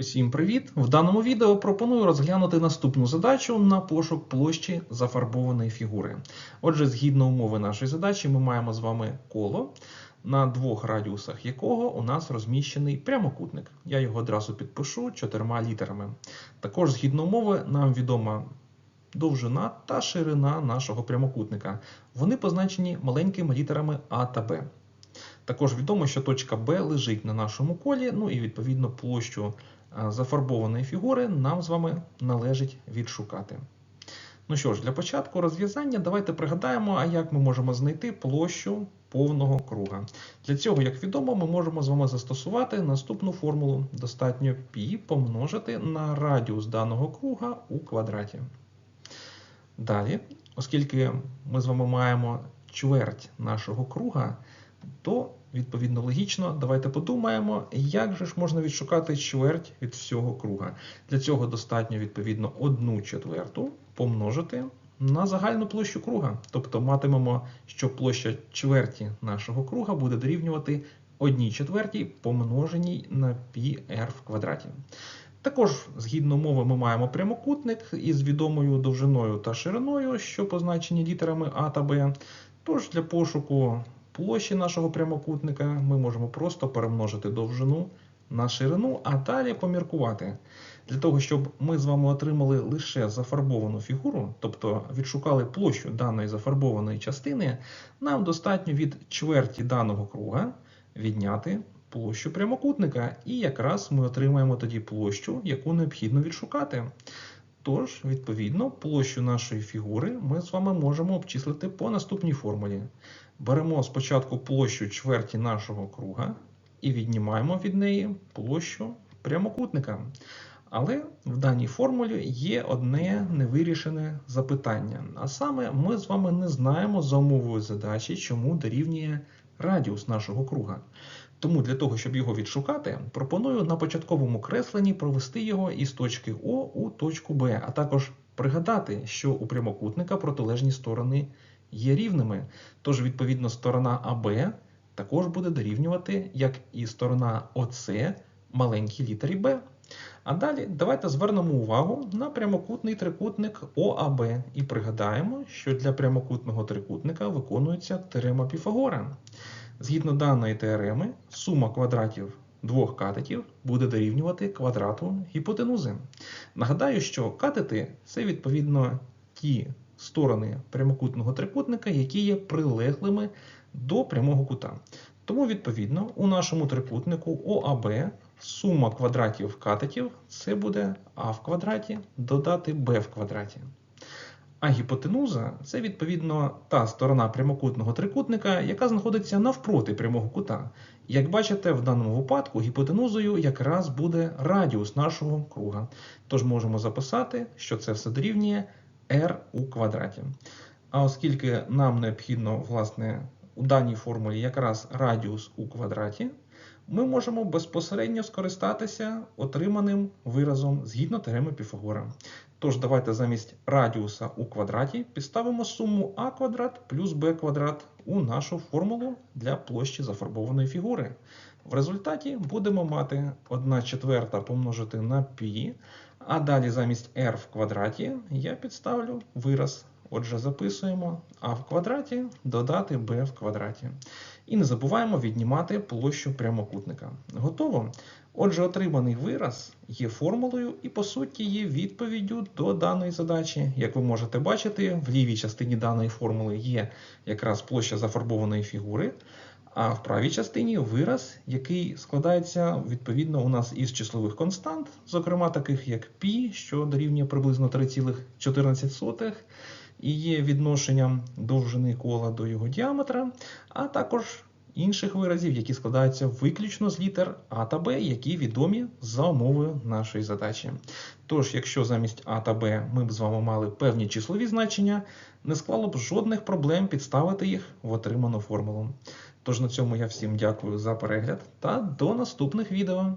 Усім привіт! В даному відео пропоную розглянути наступну задачу на пошук площі зафарбованої фігури. Отже, згідно умови нашої задачі, ми маємо з вами коло, на двох радіусах якого у нас розміщений прямокутник. Я його одразу підпишу чотирма літерами. Також, згідно умови, нам відома довжина та ширина нашого прямокутника. Вони позначені маленькими літерами А та Б. Також відомо, що точка Б лежить на нашому колі, ну і відповідно площу зафарбованої фігури нам з вами належить відшукати. Ну що ж, для початку розв'язання давайте пригадаємо, а як ми можемо знайти площу повного круга. Для цього, як відомо, ми можемо з вами застосувати наступну формулу. Достатньо π помножити на радіус даного круга у квадраті. Далі, оскільки ми з вами маємо чверть нашого круга, то відповідно логічно, давайте подумаємо, як же ж можна відшукати чверть від всього круга. Для цього достатньо відповідно 1 четверту помножити на загальну площу круга. Тобто матимемо, що площа чверті нашого круга буде дорівнювати 1 четвертій помноженій на πr в квадраті. Також, згідно мови, ми маємо прямокутник із відомою довжиною та шириною, що позначені літерами А та Б. Тож для пошуку площі нашого прямокутника ми можемо просто перемножити довжину на ширину, а далі поміркувати. Для того, щоб ми з вами отримали лише зафарбовану фігуру, тобто відшукали площу даної зафарбованої частини, нам достатньо від чверті даного круга відняти площу прямокутника. І якраз ми отримаємо тоді площу, яку необхідно відшукати. Тож, відповідно, площу нашої фігури ми з вами можемо обчислити по наступній формулі. Беремо спочатку площу чверті нашого круга і віднімаємо від неї площу прямокутника. Але в даній формулі є одне невирішене запитання. А саме, ми з вами не знаємо за умовою задачі, чому дорівнює радіус нашого круга. Тому для того, щоб його відшукати, пропоную на початковому кресленні провести його із точки О у точку Б, а також пригадати, що у прямокутника протилежні сторони є рівними. Тож, відповідно, сторона АБ також буде дорівнювати, як і сторона ОС маленькій літері Б. А далі давайте звернемо увагу на прямокутний трикутник ОАБ і пригадаємо, що для прямокутного трикутника виконується теорема Піфагора. Згідно даної теореми, сума квадратів двох катетів буде дорівнювати квадрату гіпотенузи. Нагадаю, що катети це відповідно ті сторони прямокутного трикутника, які є прилеглими до прямого кута. Тому, відповідно, у нашому трикутнику ОАБ сума квадратів катетів це буде А в квадраті додати Б в квадраті. А гіпотенуза це відповідно та сторона прямокутного трикутника, яка знаходиться навпроти прямого кута. Як бачите, в даному випадку гіпотенузою якраз буде радіус нашого круга. Тож можемо записати, що це все дорівнює r у квадраті. А оскільки нам необхідно, власне, у даній формулі якраз радіус у квадраті, ми можемо безпосередньо скористатися отриманим виразом згідно теореми Піфагора. Тож давайте замість радіуса у квадраті підставимо суму а квадрат плюс b квадрат у нашу формулу для площі зафарбованої фігури. В результаті будемо мати 1 четверта помножити на π, а далі замість r в квадраті я підставлю вираз. Отже, записуємо а в квадраті додати b в квадраті. І не забуваємо віднімати площу прямокутника. Готово? Отже, отриманий вираз є формулою і, по суті, є відповіддю до даної задачі. Як ви можете бачити, в лівій частині даної формули є якраз площа зафарбованої фігури, а в правій частині вираз, який складається відповідно у нас із числових констант, зокрема таких як π, що дорівнює приблизно 3,14, і є відношенням довжини кола до його діаметра, а також інших виразів, які складаються виключно з літер А та Б, які відомі за умовою нашої задачі. Тож, якщо замість А та Б ми б з вами мали певні числові значення, не склало б жодних проблем підставити їх в отриману формулу. Тож на цьому я всім дякую за перегляд та до наступних відео.